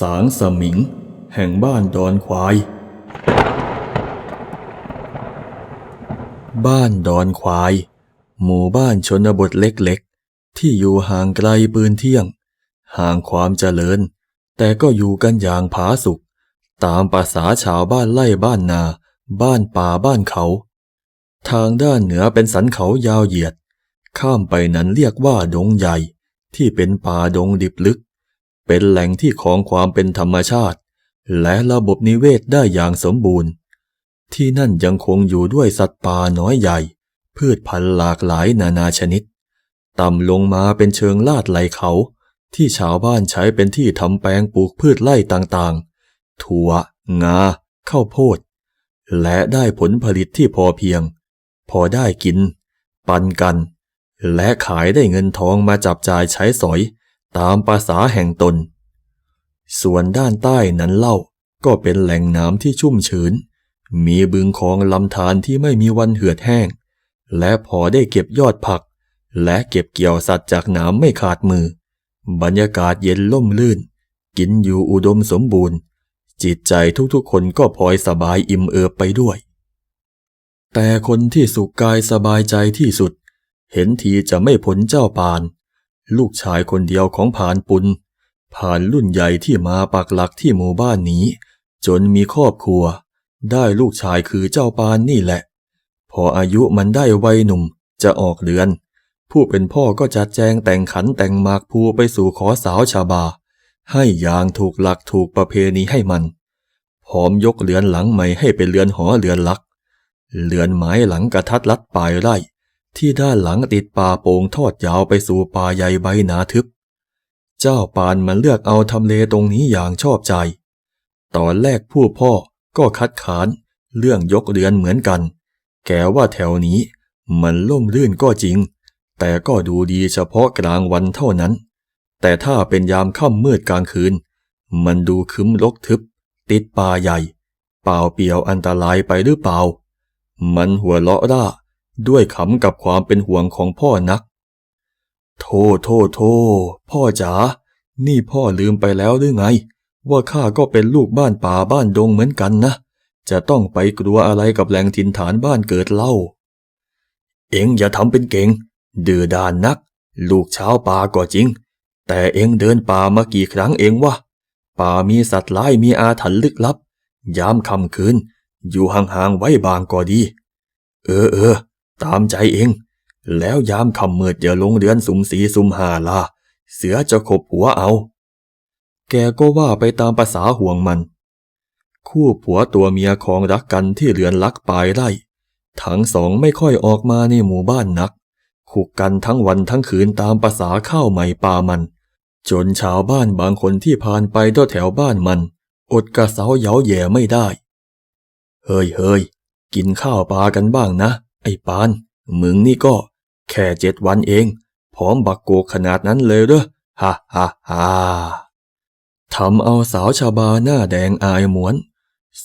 สางสมิง แห่งบ้านดอนควาย บ้านดอนควาย หมู่บ้านชนบทเล็กๆ ที่อยู่ห่างไกลปืนเที่ยง ห่างความเจริญ แต่ก็อยู่กันอย่างผาสุกตามภาษาชาวบ้านไล่บ้านนา บ้านป่าบ้านเขา ทางด้านเหนือเป็นสันเขายาวเหยียด ข้ามไปนั้นเรียกว่าดงใหญ่ที่เป็นป่าดงดิบลึก เป็นแหล่งที่ของความเป็นธรรมชาติ และระบบนิเวศได้อย่างสมบูรณ์ ที่นั่นยังคงอยู่ด้วยสัตว์ป่าน้อยใหญ่ พืชพันธุ์หลากหลายนานาชนิด ต่ำลงมาเป็นเชิงลาดไหลเขา ที่ชาวบ้านใช้เป็นที่ทำแปลงปลูกพืชไร่ต่างๆ ถั่ว งา ข้าวโพด และได้ผลผลิตที่พอเพียง พอได้กิน ปันกัน และขายได้เงินทองมาจับจ่ายใช้สอย ตามภาษาแห่งตน ส่วนด้านใต้นั้นเล่าก็เป็นแหล่งน้ำที่ชุ่มชื้น มีบึงคลองลำธารที่ไม่มีวันเหือดแห้ง และพอได้เก็บยอดผัก และเก็บเกี่ยวสัตว์จากน้ำไม่ขาดมือ บรรยากาศเย็นล่มลื่น กินอยู่อุดมสมบูรณ์ จิตใจทุกๆคนก็พลอยสบายอิ่มเอิบไปด้วย แต่คนที่สุขกายสบายใจที่สุด เห็นทีจะไม่พ้นเจ้าปาน ลูกชายคนเดียวของผานปุนผ่านรุ่นใหญ่ที่มาปักหลักที่หมู่บ้านนี้ จนมีครอบครัว ได้ลูกชายคือเจ้าปานนี่แหละ พออายุมันได้วัยหนุ่มจะออกเรือน ผู้เป็นพ่อก็จัดแจงแต่งขันแต่งหมากภูไปสู่ขอสาวชาบา ให้อย่างถูกหลักถูกประเพณีให้มันพร้อมยกเรือนหลังใหม่ให้เป็นเรือนหอเรือนลัก เรือนไม้หลังกระทัดรัดปลายไร่ ที่ด้านหลังติดป่าโป่งทอดยาวไปสู่ป่าใหญ่ใบหนาทึบ เจ้าปานมันเลือกเอาทำเลตรงนี้อย่างชอบใจ ตอนแรกผู้พ่อก็คัดค้านเรื่องยกเรือนเหมือนกัน แกว่าแถวนี้มันล่มลื่นก็จริง แต่ก็ดูดีเฉพาะกลางวันเท่านั้น แต่ถ้าเป็นยามค่ำมืดกลางคืน มันดูคึ้มรกทึบ ติดป่าใหญ่ เปล่าเปลี่ยวอันตรายไปหรือเปล่า มันหัวเราะร่า ด้วยขำกับความเป็นห่วงของพ่อนัก โทโทโทพ่อจ๋า นี่พ่อลืมไปแล้วหรือไง ว่าข้าก็เป็นลูกบ้านป่าบ้านดงเหมือนกันนะ จะต้องไปกลัวอะไรกับแหล่งถิ่นฐานบ้านเกิดเล่า เอ็งอย่าทำเป็นเก่ง ดื้อด้านนัก ลูกชาวป่าก็จริง แต่เอ็งเดินป่ามากี่ครั้งเอ็งวะ ป่ามีสัตว์ร้ายมีอาถรรพ์ลึกลับ ยามค่ำคืน อยู่ห่างๆไว้บางก็ดี เออเออ ตามใจเอง แล้วยามค่ำมืดอย่าลงเดือนสุมสีสุมหาลาเสือจะขบหัวเอา แกก็ว่าไปตามภาษาห่วงมัน คู่ผัวตัวเมียของรักกันที่เรือนลักปลายไร่ทั้งสองไม่ค่อยออกมาในหมู่บ้านนักขุกกันทั้งวันทั้งคืนตามภาษาข้าวใหม่ปลามัน จนชาวบ้านบางคนที่ผ่านไปด้วยแถวบ้านมัน อดกระเซาเย้าแย่ไม่ได้ เฮ้ยเฮ้ยกินข้าวปลากันบ้างนะ ไอ้ปาน มึงนี่ก็ แค่เจ็ดวันเอง พร้อมบักโกขนาดนั้นเลยเด้อฮ่าฮ่าฮ่าทำเอาสาวชาบาหน้าแดงอายหมวน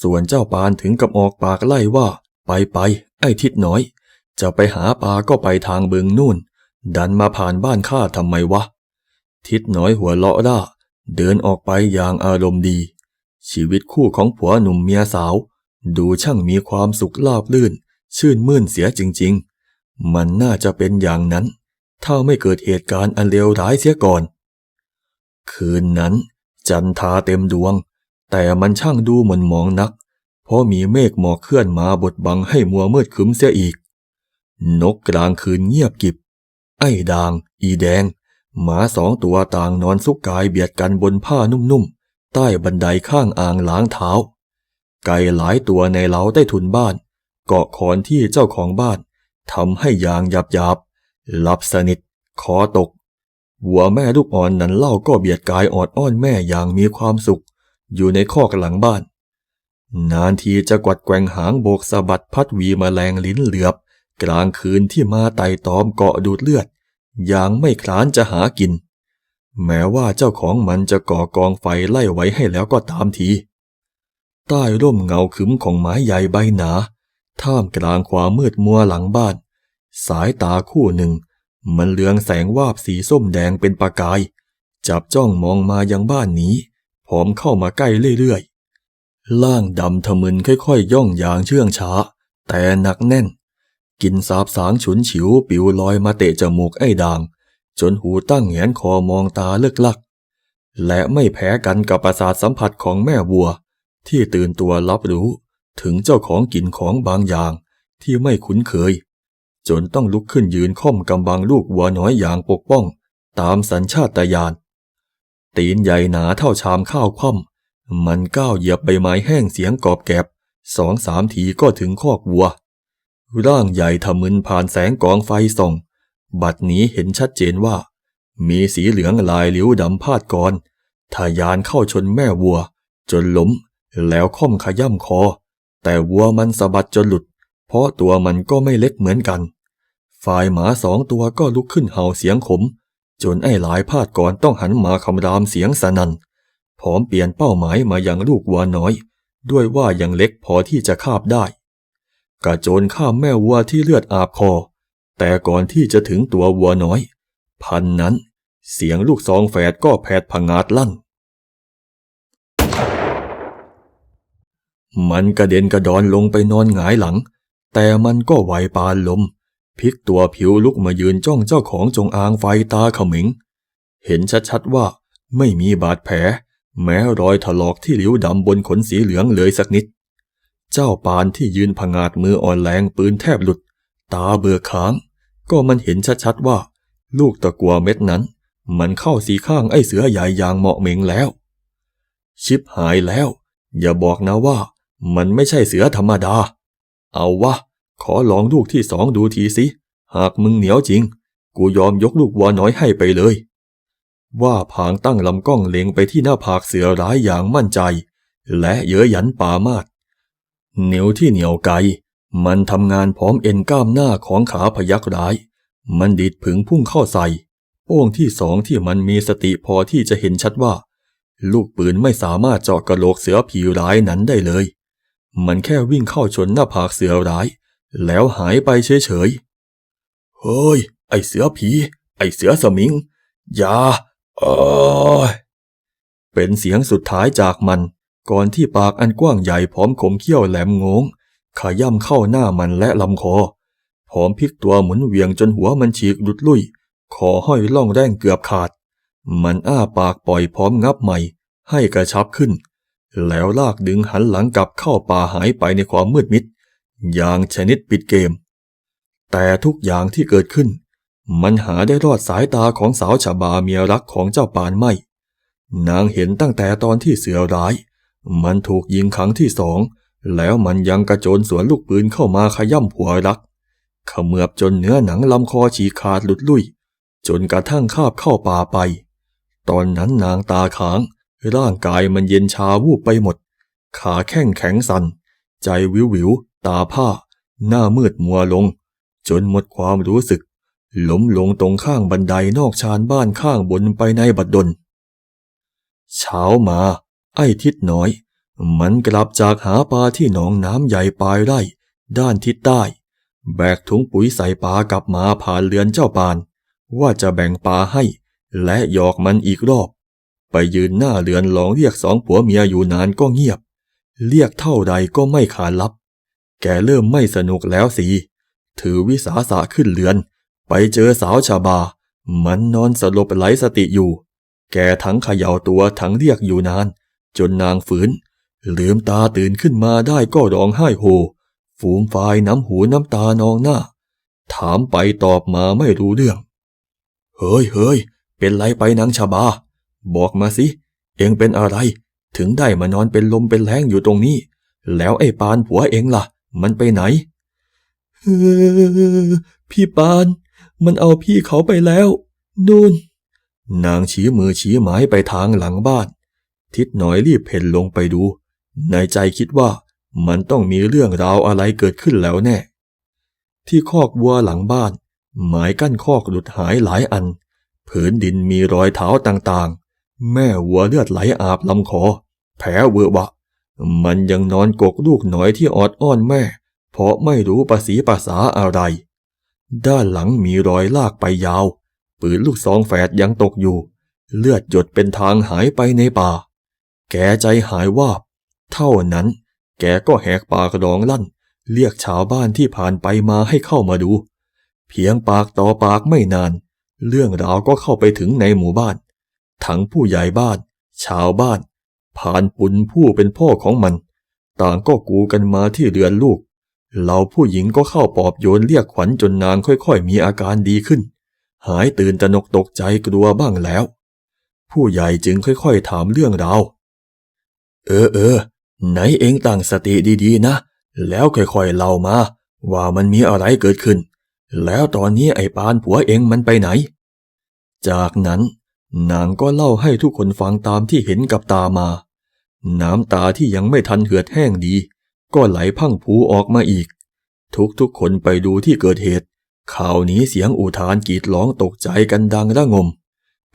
ส่วนเจ้าปานถึงกับออกปากไล่ว่า ไปไปไอ้ทิดน้อย จะไปหาปลาก็ไปทางเบิงนู่น ดันมาผ่านบ้านข้าทำไมวะ ทิดน้อยหัวเราะด้าเดินออกไปอย่างอารมณ์ดี ชีวิตคู่ของผัวหนุ่มเมียสาว ดูช่างมีความสุขลาบลื่น ชื่นมื่นเสียจริง ๆ มันน่าจะเป็นอย่างนั้น ถ้าไม่เกิดเหตุการณ์อันเลวร้ายเสียก่อน คืนนั้น จันทาเต็มดวง แต่มันช่างดูหม่นหมองนัก เพราะมีเมฆหมอกเคลื่อนมาบดบังให้มัวมืดคึ้มเสียอีก นกกลางคืนเงียบกิบ ไอ้ด่าง อีแดง หมาสองตัวต่างนอนซุกกายเบียดกันบนผ้านุ่มๆใต้บันไดข้างอ่างล้างเท้า ไก่หลายตัวในเล้าใต้ถุนบ้าน เกาะขอนที่เจ้าของบ้านทำให้ยางหยาบหยาบหลับสนิทคอตกวัวแม่ลูกอ่อนนั้นเล่าก็เบียดกายออดอ้อนแม่อย่างมีความสุข อยู่ในคอกหลังบ้าน นานทีจะกวัดแกว่งหางโบกสะบัดพัดวีมแมลงลิ้นเหลือบ กลางคืนที่มาไต่ตอมเกาะดูดเลือด อย่างไม่คลานจะหากิน แม้ว่าเจ้าของมันจะก่อกองไฟไล่ไว้ให้แล้วก็ตามที ใต้ร่มเงาขึมของไม้ใหญ่ใบหนา ท่ามกลางความมืดมัวหลังบ้าน สายตาคู่หนึ่ง มันเลืองแสงวาบสีส้มแดงเป็นประกาย จับจ้องมองมายังบ้านนี้ผอมเข้ามาใกล้เรื่อยๆ ล่างดำทะมึนค่อยๆยย่องอย่างเชื่องช้า แต่หนักแน่น กินสาบสางฉุนฉิวปิวลอยมาเตะจมูกไอ้ด่าง จนหูตั้งแงนคอมองตาเลิกลัก และไม่แพ้กันกับประสาทสัมผัสของแม่วัว ที่ตื่นตัวรับรู้ ถึงเจ้าของกินของบางอย่างที่ไม่คุ้นเคย จนต้องลุกขึ้นยืนค่อมกำบังลูกวัวน้อยอย่างปกป้อง ตามสัญชาตญาณตีนใหญ่หนาเท่าชามข้าวคว่ำมันก้าวเหยียบใบไม้แห้งเสียงกรอบแกบสองสามทีก็ถึงคอกวัว ร่างใหญ่ทะมึนผ่านแสงกองไฟส่อง บัดนี้เห็นชัดเจนว่า มีสีเหลืองลายหลิ้วดำพาดกรทะยานเข้าชนแม่วัว จนล้มแล้วค่อมขย่ำคอ แต่วัวมันสะบัดจนหลุด เพราะตัวมันก็ไม่เล็กเหมือนกัน ฝ่ายหมาสองตัวก็ลุกขึ้นเห่าเสียงขม จนไอ้หลายพาดก่อนต้องหันมาคำรามเสียงสนัน่นพร้อมเปลี่ยนเป้าหมายมายังลูกวัวน้อย ด้วยว่ายังเล็กพอที่จะคาบได้ กระโจนข้ามแม่วัวที่เลือดอาบคอ แต่ก่อนที่จะถึงตัววัวน้อย พันนั้นเสียงลูกซองแฝดก็แผดผงาดลั่น มันกระเด็นกระดอนลงไปนอนหงายหลัง แต่มันก็ไหวปานลมพลิกตัวผิวลุกมายืนจ้องเจ้าของจงอางไฟตาเขมิง เห็นชัดๆว่าไม่มีบาดแผล แม้รอยถลอกที่ลิ้วดำบนขนสีเหลืองเลยสักนิด เจ้าปานที่ยืนผงาดมืออ่อนแรงปืนแทบหลุด ตาเบือค้าง ก็มันเห็นชัดๆว่า ลูกตะกัวเม็ดนั้น มันเข้าสีข้างไอ้เสือใหญ่อย่างเหมาะเหม็งแล้ว ชิบหายแล้ว อย่าบอกนะว่า มันไม่ใช่เสือธรรมดา เอาวะ ขอลองลูกที่สองดูทีสิ หากมึงเหนียวจริง กูยอมยกลูกวัวน้อยให้ไปเลย ว่าผางตั้งลำกล้องเล็งไปที่หน้าผากเสือร้ายอย่างมั่นใจ และเย้ยหยันป่ามาดนิ้วที่เหนียวไกมันทำงานพร้อมเอ็นกล้ามหน้าของขาพยักร้าย มันดิดผึงพุ่งเข้าใส่ โป้งที่สองที่มันมีสติพอที่จะเห็นชัดว่า ลูกปืนไม่สามารถเจาะกระโหลกเสือผีร้ายนั้นได้เลย มันแค่วิ่งเข้าชนหน้าผากเสือร้าย แล้วหายไปเฉยๆ เฮ้ย ไอเสือผี ไอเสือสมิง อย่าเอยเป็นเสียงสุดท้ายจากมัน ก่อนที่ปากอันกว้างใหญ่พร้อมขมเขี้ยวแหลมงงขย่ำเข้าหน้ามันและลำคอพร้อมพลิกตัวหมุนเวียงจนหัวมันฉีกหลุดลุ่ย คอห้อยล่องแรงเกือบขาด มันอ้าปากปล่อยพร้อมงับใหม่ ให้กระชับขึ้น แล้วลากดึงหันหลังกลับเข้าป่าหายไปในความมืดมิด อย่างชนิดปิดเกม แต่ทุกอย่างที่เกิดขึ้น มันหาได้รอดสายตาของสาวฉบาเมียรักของเจ้าปานไม่ นางเห็นตั้งแต่ตอนที่เสือร้าย มันถูกยิงครั้งที่สอง แล้วมันยังกระโจนสวนลูกปืนเข้ามาขย่ำผัวรักเขมือบจนเนื้อหนังลำคอฉีกขาดหลุดลุ่ย จนกระทั่งคาบเข้าป่าไป ตอนนั้นนางตาค้าง ร่างกายมันเย็นชาวูบไปหมด ขาแข้งแข็งสัน่น ใจวิววิว ตาผ้า หน้ามืดมัวลง จนหมดความรู้สึก ล้มลงตรงข้างบันไดนอกชานบ้านข้างบนไปในบัดดล เช้ามา ไอ้ทิดน้อย มันกลับจากหาปลาที่หนองน้ำใหญ่ปลายไร่ ด้านทิศใต้ แบกถุงปุ๋ยใส่ปลากลับมาผ่านเรือนเจ้าปาน ว่าจะแบ่งปลาให้ และหยอกมันอีกรอบ ไปยืนหน้าเรือนลองเรียกสองผัวเมียอยู่นานก็เงียบ เรียกเท่าใดก็ไม่ขานรับ แกเริ่มไม่สนุกแล้วสิ ถือวิสาสะขึ้นเรือน ไปเจอสาวชาบา มันนอนสลบไหลสติอยู่ แกทั้งเขย่าตัวทั้งเรียกอยู่นาน จนนางฝืน ลืมตาตื่นขึ้นมาได้ก็ร้องไห้โฮฝูมฟายน้ำหูน้ำตานองหน้า ถามไปตอบมาไม่รู้เรื่อง เฮ้ยเฮ้ยเป็นไรไปนางชาบา บอกมาสิ เองเป็นอะไร ถึงได้มานอนเป็นลมเป็นแรงอยู่ตรงนี้ แล้วไอ้ปานผัวเองล่ะ มันไปไหนเออพี่ปาน มันเอาพี่เขาไปแล้วนู่น นางชี้มือชี้หมายไปทางหลังบ้าน ทิดหน่อยรีบเพ่นลงไปดู ในใจคิดว่ามันต้องมีเรื่องราวอะไรเกิดขึ้นแล้วแน่ ที่คอกวัวหลังบ้าน หมายกั้นคอกหลุดหายหลายอัน ผืนดินมีรอยเท้าต่างๆ แม่วัวเลือดไหลอาบลำคอ แผลเวอะวะ มันยังนอนกกลูกหน่อยที่ออดอ้อนแม่ เพราะไม่รู้ภาษีภาษาอะไร ด้านหลังมีรอยลากไปยาว ปืนลูกซองแฝดยังตกอยู่ เลือดหยดเป็นทางหายไปในป่า แกใจหายวาบ เท่านั้น แกก็แหกปากร้องลั่น เรียกชาวบ้านที่ผ่านไปมาให้เข้ามาดู เพียงปากต่อปากไม่นาน เรื่องราวก็เข้าไปถึงในหมู่บ้าน ทั้งผู้ใหญ่บ้าน ชาวบ้านผ่านปุนผู้เป็นพ่อของมัน ต่างก็กูกันมาที่เรือนลูก เราผู้หญิงก็เข้าปอบโยนเรียกขวัญจนนางค่อยๆ มีอาการดีขึ้น หายตื่นตระหนกตกใจกลัวบ้างแล้ว ผู้ใหญ่จึงค่อยๆ ถามเรื่องราวเออเออไหนเองตั้งสติดีๆนะ แล้วค่อยๆเล่ามา ว่ามันมีอะไรเกิดขึ้น แล้วตอนนี้ไอ้ปานผัวเองมันไปไหน จากนั้น นางก็เล่าให้ทุกคนฟังตามที่เห็นกับตามา น้ำตาที่ยังไม่ทันเหือดแห้งดี ก็ไหลพังผูออกมาอีก ทุกๆคนไปดูที่เกิดเหตุข่าวนี้เสียงอุทานกรีดร้องตกใจกันดังระงม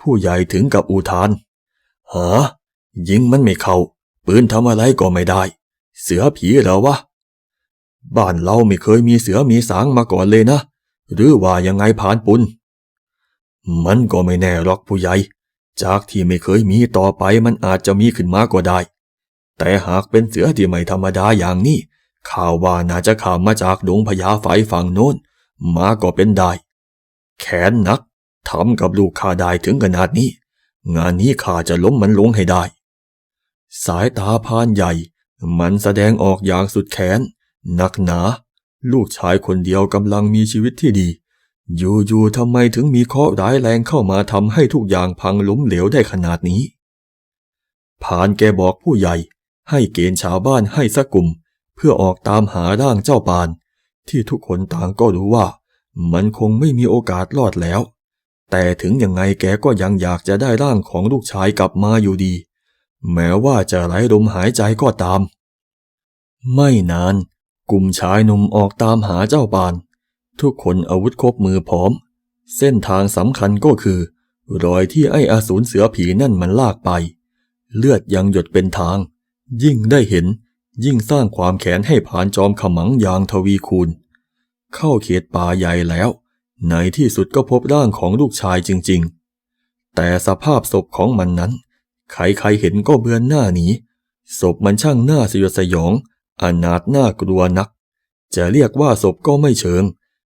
ผู้ใหญ่ถึงกับอุทานหายิงมันไม่เข้า ปืนทำอะไรก็ไม่ได้ เสือผีเหรอวะ บ้านเราไม่เคยมีเสือมีสางมาก่อนเลยนะ หรือว่ายังไงผ่านปุน มันก็ไม่แน่หรอกผู้ใหญ่ จากที่ไม่เคยมีต่อไปมันอาจจะมีขึ้นมาก็ได้ แต่หากเป็นเสือที่ไม่ธรรมดาอย่างนี้ ข่าวว่าน่าจะข่าวมาจากดงพญาไฟฝั่งโน้น มาก็เป็นได้ แขนนักทำกับลูกข้าได้ถึงขนาดนี้ งานนี้ข้าจะล้มมันลงให้ได้ สายตาพานใหญ่ มันแสดงออกอย่างสุดแขนหนักหนา ลูกชายคนเดียวกำลังมีชีวิตที่ดี อยู่ๆทำไมถึงมีเคราะห์ร้ายแรงเข้ามาทำให้ทุกอย่างพังล้มเหลวได้ขนาดนี้พานแกบอกผู้ใหญ่ ให้เกณฑ์ชาวบ้านให้สักกลุ่ม เพื่อออกตามหาร่างเจ้าปาน ที่ทุกคนต่างก็รู้ว่า มันคงไม่มีโอกาสรอดแล้ว แต่ถึงยังไงแกก็ยังอยากจะได้ร่างของลูกชายกลับมาอยู่ดี แม้ว่าจะไร้ลมหายใจก็ตาม ไม่นาน กลุ่มชายหนุ่มออกตามหาเจ้าปาน ทุกคนอาวุธครบมือพร้อม เส้นทางสำคัญก็คือ รอยที่ไอ้อาสูรเสือผีนั่นมันลากไป เลือดยังหยดเป็นทาง ยิ่งได้เห็น ยิ่งสร้างความแขนให้ผ่านจอมขมังอย่างทวีคูณ เข้าเขตป่าใหญ่แล้ว ในที่สุดก็พบร่างของลูกชายจริง ๆ แต่สภาพศพของมันนั้น ใครๆเห็นก็เบือนหน้าหนีศพมันช่างหน่าสยดสยองอนาถน่ากลัวนัก จะเรียกว่าศพก็ไม่เชิง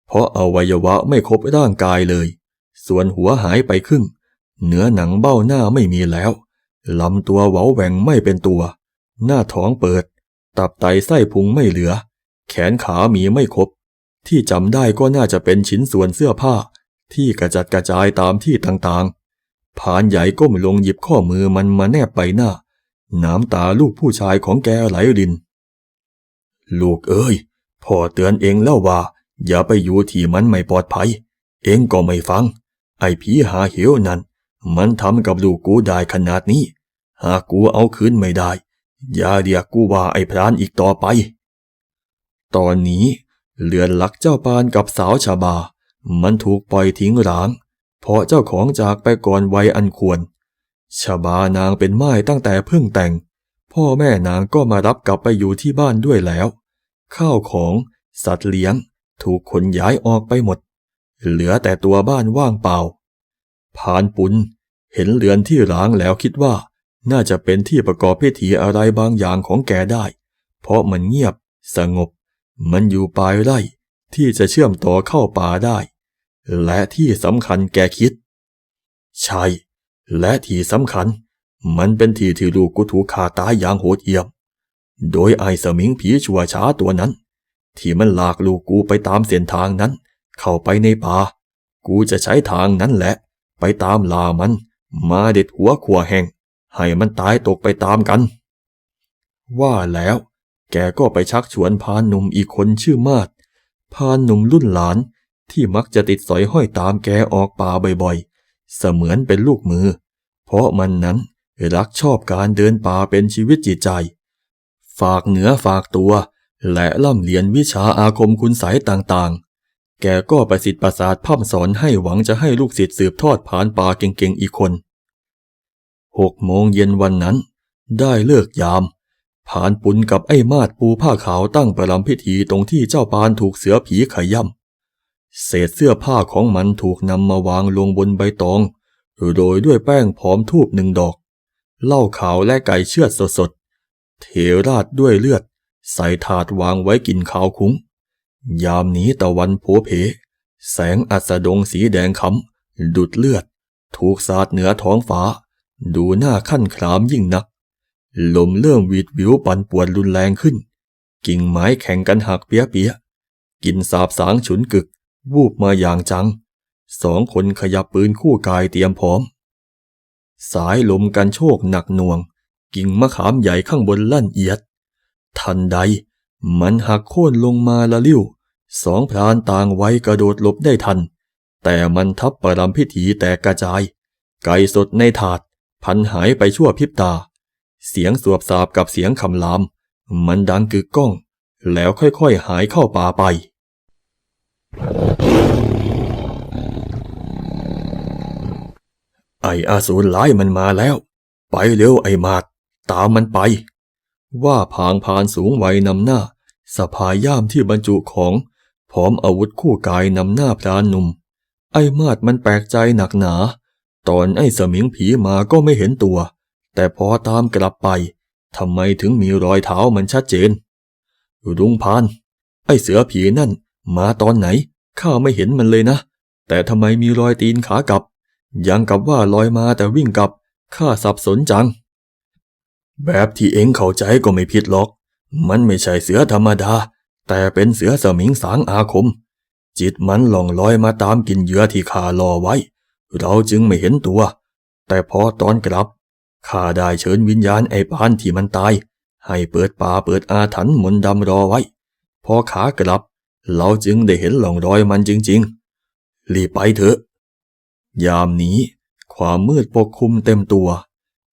เพราะอวัยวะไม่ครบร่างกายเลย ส่วนหัวหายไปครึ่ง เนื้อหนังเบ้าหน้าไม่มีแล้วลำตัวเว้าแหว่งไม่เป็นตัว หน้าท้องเปิด ตับไตไส้พุงไม่เหลือ แขนขามีไม่ครบ ที่จำได้ก็น่าจะเป็นชิ้นส่วนเสื้อผ้า ที่กระจัดกระจายตามที่ต่างๆผานใหญ่ก้มลงหยิบข้อมือมันมาแนบไปหน้า น้ำตาลูกผู้ชายของแกไหลริน ลูกเอ้ยพ่อเตือนเองแล้วว่า อย่าไปอยู่ที่มันไม่ปลอดภัย เองก็ไม่ฟัง ไอ้ผีหาเหวนั่น มันทำกับลูกกูได้ขนาดนี้ หากกูเอาคืนไม่ได้ อย่าเรียกกูว่าไอ้พรานอีกต่อไป ตอนนี้เรือนหลักเจ้าปานกับสาวชาบา มันถูกปล่อยทิ้งร้าง เพราะเจ้าของจากไปก่อนวัยอันควร ชาบานางเป็นไม้ตั้งแต่เพิ่งแต่ง พ่อแม่นางก็มารับกลับไปอยู่ที่บ้านด้วยแล้ว ข้าวของ สัตว์เลี้ยง ถูกขนย้ายออกไปหมด เหลือแต่ตัวบ้านว่างเปล่าผ่านปุนเห็นเรือนที่ร้างแล้วคิดว่า น่าจะเป็นที่ประกอบพิธีอะไรบางอย่างของแกได้ เพราะมันเงียบ สงบ มันอยู่ปลายไร่ ที่จะเชื่อมต่อเข้าป่าได้ และที่สำคัญแกคิด ใช่ และที่สำคัญ มันเป็นที่ที่ลูกกูถูกฆ่าตายอย่างโหดเหี้ยม โดยไอ้สมิงผีชัวช้าตัวนั้น ที่มันลากลูกกูไปตามเส้นทางนั้น เข้าไปในป่า กูจะใช้ทางนั้นแหละ ไปตามลามัน มาเด็ดหัวขัวแห่ง ให้มันตายตกไปตามกัน ว่าแล้ว แกก็ไปชักชวนพานหนุ่มอีกคนชื่อมาดพานหนุ่มรุ่นหลานที่มักจะติดสอยห้อยตามแกออกป่าบ่อยๆ เสมือนเป็นลูกมือ เพราะมันนั้นรักชอบการเดินป่าเป็นชีวิตจิตใจ ฝากเหนือฝากตัว และล่ำเรียนวิชาอาคมคุณไสยต่างๆ แกก็ประสิทธิ์ประสาทพ่ำสอนให้หวังจะให้ลูกศิษย์สืบทอดผ่านป่าเก่งๆอีกคนหกโมงเย็นวันนั้น ได้เลิกยามผ่านปุนกับไอ้มาดปูผ้าขาวตั้งประลำพิธีตรงที่เจ้าปานถูกเสือผีขย่ำเศษเสื้อผ้าของมันถูกนำมาวางลงบนใบตองโรยด้วยแป้งพร้อมทูบหนึ่งดอก เหล้าขาวและไก่เชือดสดๆ เทราดด้วยเลือด ใส่ถาดวางไว้กินข้าวคุ้ง ยามนี้ตะวันโผเพ แสงอัสดงสีแดงคำดุดเลือด ถูกสาดเหนือท้องฟ้า ดูหน้าขั้นครามยิ่งนัก ลมเริ่มวีดวิวปั่นป่วนรุนแรงขึ้น กิ่งไม้แข่งกันหักเปียเปียๆกินสาบสางฉุนกึก วูบมาอย่างจัง สองคนขยับปืนคู่กายเตรียมพร้อม สายลมกันโชกหนักหน่วง กิ่งมะขามใหญ่ข้างบนลั่นเอียด ทันใด มันหักโค่นลงมาละลิ้ว สองพรานต่างไว้กระโดดหลบได้ทัน แต่มันทับประรำพิธีแตกกระจาย ไก่สดในถาด พันหายไปชั่วพริบตา เสียงสวบสาบกับเสียงคำราม มันดังกึกก้อง แล้วค่อยๆหายเข้าป่าไปไอ้อาสูรร้ายมันมาแล้ว ไปเร็วไอ้มาดตามมันไป ว่าพางพานสูงวัยนำหน้าสะพายย่ามที่บรรจุของพร้อมอาวุธคู่กายนำหน้าพรานหนุ่ม ไอ้มาดมันแปลกใจหนักหนา ตอนไอ้สมิงผีมาก็ไม่เห็นตัว แต่พอตามกลับไปทำไมถึงมีรอยเท้ามันชัดเจนรุงพาน ไอ้เสือผีนั่น มาตอนไหน ข้าไม่เห็นมันเลยนะ แต่ทำไมมีรอยตีนขากลับ ยังกับว่าลอยมาแต่วิ่งกลับ ข้าสับสนจัง แบบที่เอ็งเข้าใจก็ไม่ผิดหรอก มันไม่ใช่เสือธรรมดา แต่เป็นเสือสมิงสางอาคม จิตมันหล่องลอยมาตามกินเหยื่อที่ข้ารอไว้ เราจึงไม่เห็นตัว แต่พอตอนกลับข้าได้เชิญวิญญาณไอ้ปานที่มันตาย ให้เปิดป่าเปิดอาถรรพ์มนต์ดำรอไว้ พอขากลับ เราจึงได้เห็นหล่องรอยมันจริง ๆ รีบไปเถอะ ยามนี้ ความมืดปกคลุมเต็มตัว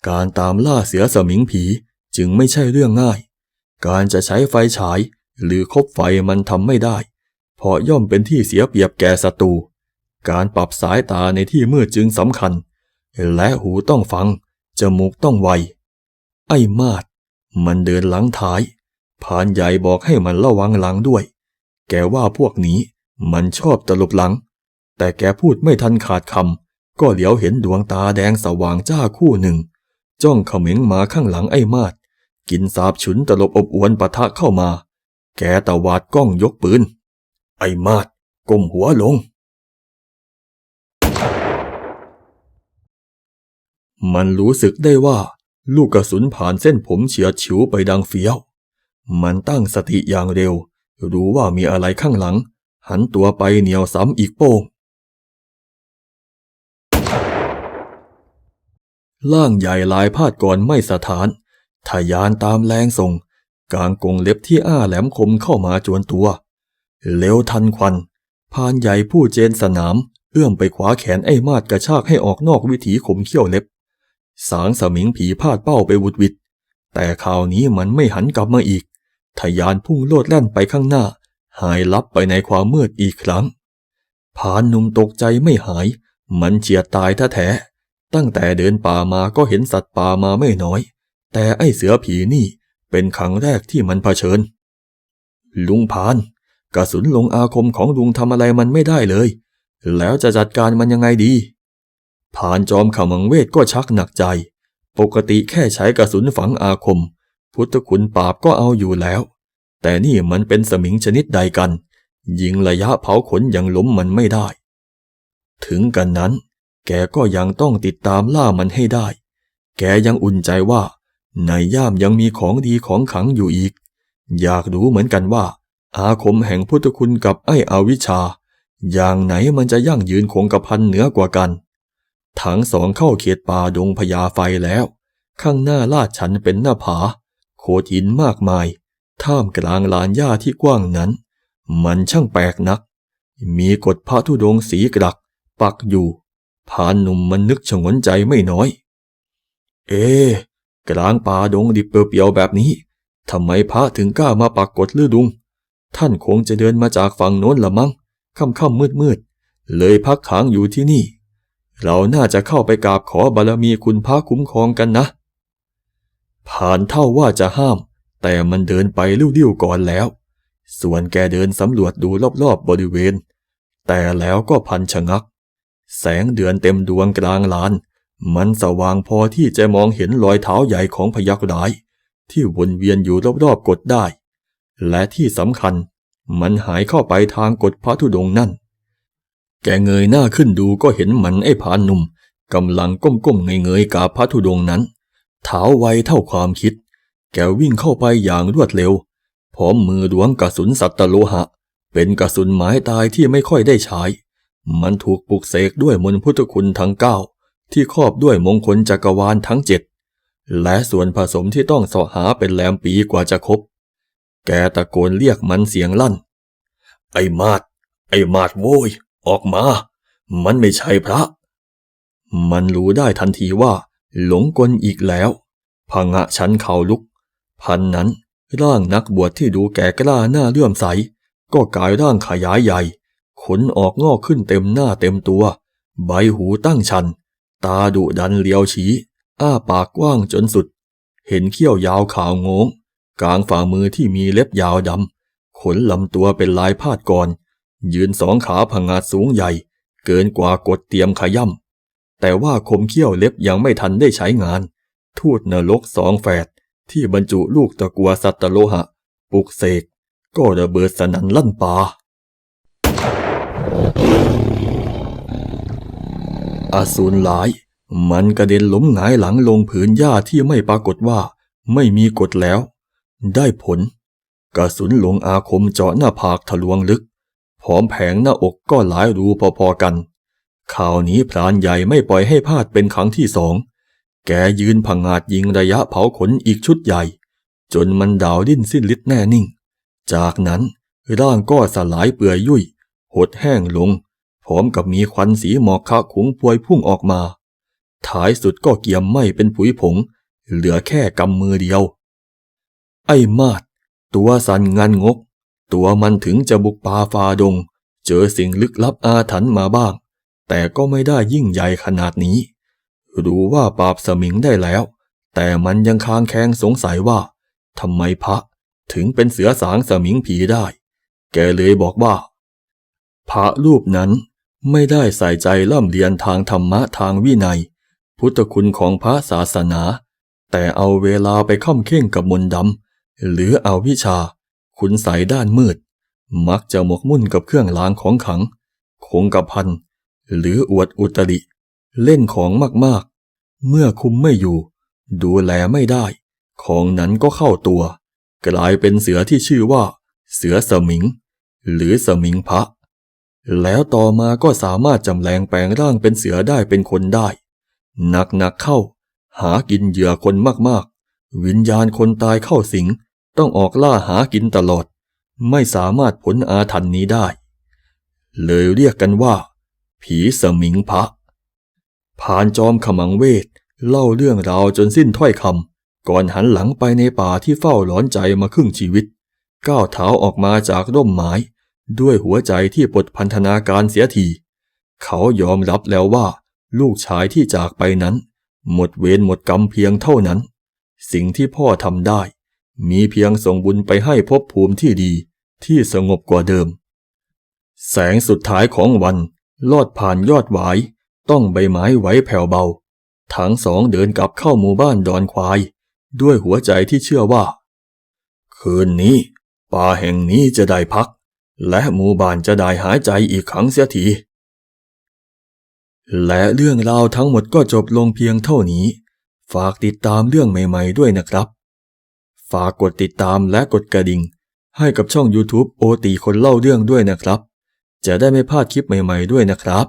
การตามล่าเสือสมิงผีจึงไม่ใช่เรื่องง่าย การจะใช้ไฟฉายหรือคบไฟมันทำไม่ได้ เพราะย่อมเป็นที่เสียเปรียบแก่ศัตรู การปรับสายตาในที่มืดจึงสำคัญ และหูต้องฟัง จมูกต้องไว ไอ้มาด มันเดินหลังท้ายพานใหญ่บอกให้มันระวังหลังด้วย แกว่าพวกนี้มันชอบตลบหลัง แต่แกพูดไม่ทันขาดคำก็เหลียวเห็นดวงตาแดงสว่างจ้าคู่หนึ่ง จ้องเขม็งมาข้างหลังไอ้มาด กินสาบฉุนตลบอบอวนปะทะเข้ามา แกตะวาดกล้องยกปืน ไอ้มาดก้มหัวลง มันรู้สึกได้ว่าลูกกระสุนผ่านเส้นผมเฉียดฉิวไปดังเฟี้ยว มันตั้งสติอย่างเร็ว รู้ว่ามีอะไรข้างหลัง หันตัวไปเหนียวซ้ำอีกโป้ง ล่างใหญ่ลายพาดก่อนไม่สถานทะยานตามแรงส่ง กลางกงเล็บที่อ้าแหลมคมเข้ามาจวนตัว เร็วทันควัน พานใหญ่ผู้เจนสนาม เอื้อมไปขวาแขนไอ้มาดกระชากให้ออกนอกวิถีขมเขี้ยวเล็บ สางสมิงผีพาดเป้าไปวุดวิดแต่คราวนี้มันไม่หันกลับมาอีก ทยานพุ่งโลดแล่นไปข้างหน้า หายลับไปในความมืดอีกครั้งพานหนุ่มตกใจไม่หาย มันเฉียดตายแท้ ตั้งแต่เดินป่ามาก็เห็นสัตว์ป่ามาไม่น้อย แต่ไอ้เสือผีนี่เป็นครั้งแรกที่มันเผชิญ ลุงพาน กระสุนลงอาคมของลุงทำอะไรมันไม่ได้เลย แล้วจะจัดการมันยังไงดีพานจอมขมังเวทก็ชักหนักใจ ปกติแค่ใช้กระสุนฝังอาคม พุทธคุณปราบก็เอาอยู่แล้ว แต่นี่มันเป็นสมิงชนิดใดกัน ยิงระยะเผาขนยังล้มมันไม่ได้ ถึงกันนั้น แกก็ยังต้องติดตามล่ามันให้ได้ แกยังอุ่นใจว่า ในย่ามยังมีของดีของขังอยู่อีก อยากรู้เหมือนกันว่า อาคมแห่งพุทธคุณกับไอ้อวิชชา อย่างไหนมันจะยั่งยืนคงกระพันเหนือกว่ากัน ทั้งสองเข้าเขตป่าดงพญาไฟแล้ว ข้างหน้าลาดชันเป็นหน้าผา โขดหินมากมาย ท่ามกลางลานหญ้าที่กว้างนั้น มันช่างแปลกนัก มีกฎพระธุดงสีกรัก ปักอยู่ พานหนุ่มมันนึกชงนใจไม่น้อย เอ๊กลางป่าดงดิบเปรียวแบบนี้ทำไมพระถึงกล้ามาปักกฎลือดุง ท่านคงจะเดินมาจากฝั่งโน้นละมั้งค่ำๆมืดๆเลยพักค้างอยู่ที่นี่ เราน่าจะเข้าไปกราบขอบารมีคุณพระคุ้มครองกันนะ ผ่านเท่าว่าจะห้าม แต่มันเดินไปลิ้วๆก่อนแล้ว ส่วนแกเดินสำรวจดูรอบๆบริเวณ แต่แล้วก็พันชะงัก แสงเดือนเต็มดวงกลางลาน มันสว่างพอที่จะมองเห็นรอยเท้าใหญ่ของพยักร้าย ที่วนเวียนอยู่รอบๆกฎได้ และที่สำคัญ มันหายเข้าไปทางกฎพระธุดงนั่น แกเงยหน้าขึ้นดูก็เห็นมันไอ้ผานหนุ่มกำลังก้มๆเงยๆกาบพระธุดงนั้น เท้าไวเท่าความคิด แกวิ่งเข้าไปอย่างรวดเร็ว พร้อมมือล้วงกระสุนสัตตโลหะ เป็นกระสุนไม้ตายที่ไม่ค่อยได้ใช้ มันถูกปลุกเสกด้วยมนต์พุทธคุณทั้งเก้าที่ครอบด้วยมงคลจักรวาลทั้งเจ็ดและส่วนผสมที่ต้องสาะหาเป็นแหลมปีกว่าจะครบ แกตะโกนเรียกมันเสียงลั่น ไอ้มาด ไอ้มาดโว้ย ออกมา มันไม่ใช่พระ มันรู้ได้ทันทีว่า หลงกลอีกแล้ว พังะชั้นเข่าลุก พันนั้นร่างนักบวชที่ดูแก่กล้าหน้าเลื่อมใส ก็กลายร่างขยายใหญ่ ขนออกงอกขึ้นเต็มหน้าเต็มตัว ใบหูตั้งชัน ตาดุดันเลียวชี้ อ้าปากกว้างจนสุด เห็นเขี้ยวยาวขาวงง กลางฝ่ามือที่มีเล็บยาวดำ ขนลำตัวเป็นลายพาดก่อนยืนสองขาผงาดสูงใหญ่ เกินกว่ากดเตรียมขย่ำ แต่ว่าคมเขี้ยวเล็บยังไม่ทันได้ใช้งาน ทูตนรกสองแฝดที่บรรจุลูกตะกัวสัตตโลหะปลุกเสก ก็ระเบิดสนันลั่นป่า อสูรหลาย มันกระเด็นล้มหงายหลังลงผืนหญ้าที่ไม่ปรากฏว่า ไม่มีกฎแล้ว ได้ผล กระสุนหลงอาคมเจาะหน้าผากทะลวงลึก พร้อมแผงหน้าอกก็หลายรูพอๆกันข่าวนี้พรานใหญ่ไม่ปล่อยให้พลาดเป็นครั้งที่สอง แกยืนผงอาดยิงระยะเผาขนอีกชุดใหญ่ จนมันดาวดิ้นสิ้นฤทธิ์แน่นิ่ง จากนั้นร่างก็สลายเปื่อยยุ่ย หดแห้งลง พร้อมกับมีควันสีหมอกคะขุงพวยพุ่งออกมา ท้ายสุดก็เกี่ยมไหมเป็นผุยผง เหลือแค่กำมือเดียว ไอ้มาด ตัวสันงันงก ตัวมันถึงจะบุกป่าฟาดง เจอสิ่งลึกลับอาถรรพ์มาบ้าง แต่ก็ไม่ได้ยิ่งใหญ่ขนาดนี้ รู้ว่าปราบสมิงได้แล้ว แต่มันยังค้างแข้งสงสัยว่าทำไมพระถึงเป็นเสือสางสมิงผีได้ แกเลยบอกว่า พระรูปนั้น ไม่ได้ใส่ใจล่ำเรียนทางธรรมะทางวินัย พุทธคุณของพระศาสนา แต่เอาเวลาไปค่ำเข่งกับมนต์ดำหรือเอาวิชา คุณใสด้านมืด มักจะหมกมุ่นกับเครื่องล้างของขัง คงกระพัน หรืออวดอุตริ เล่นของมากๆ เมื่อคุมไม่อยู่ ดูแลไม่ได้ ของนั้นก็เข้าตัว กลายเป็นเสือที่ชื่อว่า เสือสมิง หรือสมิงพระ แล้วต่อมาก็สามารถจำแรงแปลงร่างเป็นเสือได้เป็นคนได้ หนักๆเข้า หากินเหยื่อคนมากๆ วิญญาณคนตายเข้าสิง ต้องออกล่าหากินตลอด ไม่สามารถพ้นอาถรรพ์นี้ได้ เลยเรียกกันว่า ผีสมิงพระผ่านจอมขมังเวท เล่าเรื่องราวจนสิ้นถ้อยคำก่อนหันหลังไปในป่าที่เฝ้าหลอนใจมาครึ่งชีวิต ก้าวเท้าออกมาจากร่มไม้ ด้วยหัวใจที่ปลดพันธนาการเสียทีเขายอมรับแล้วว่า ลูกชายที่จากไปนั้น หมดเวรหมดกรรมเพียงเท่านั้น สิ่งที่พ่อทำได้ มีเพียงส่งบุญไปให้ภพภูมิที่ดีที่สงบกว่าเดิม แสงสุดท้ายของวันลอดผ่านยอดหวาย ต้องใบไม้ไหวแผ่วเบาทั้งสองเดินกลับเข้าหมู่บ้านดอนควาย ด้วยหัวใจที่เชื่อว่า คืนนี้ป่าแห่งนี้จะได้พัก และหมู่บ้านจะได้หายใจอีกครั้งเสียที และเรื่องราวทั้งหมดก็จบลงเพียงเท่านี้ ฝากติดตามเรื่องใหม่ๆด้วยนะครับ ฝากกดติดตามและกดกระดิ่ง ให้กับช่อง YouTube โอตีคนเล่าเรื่องด้วยนะครับ จะได้ไม่พลาดคลิปใหม่ๆด้วยนะครับ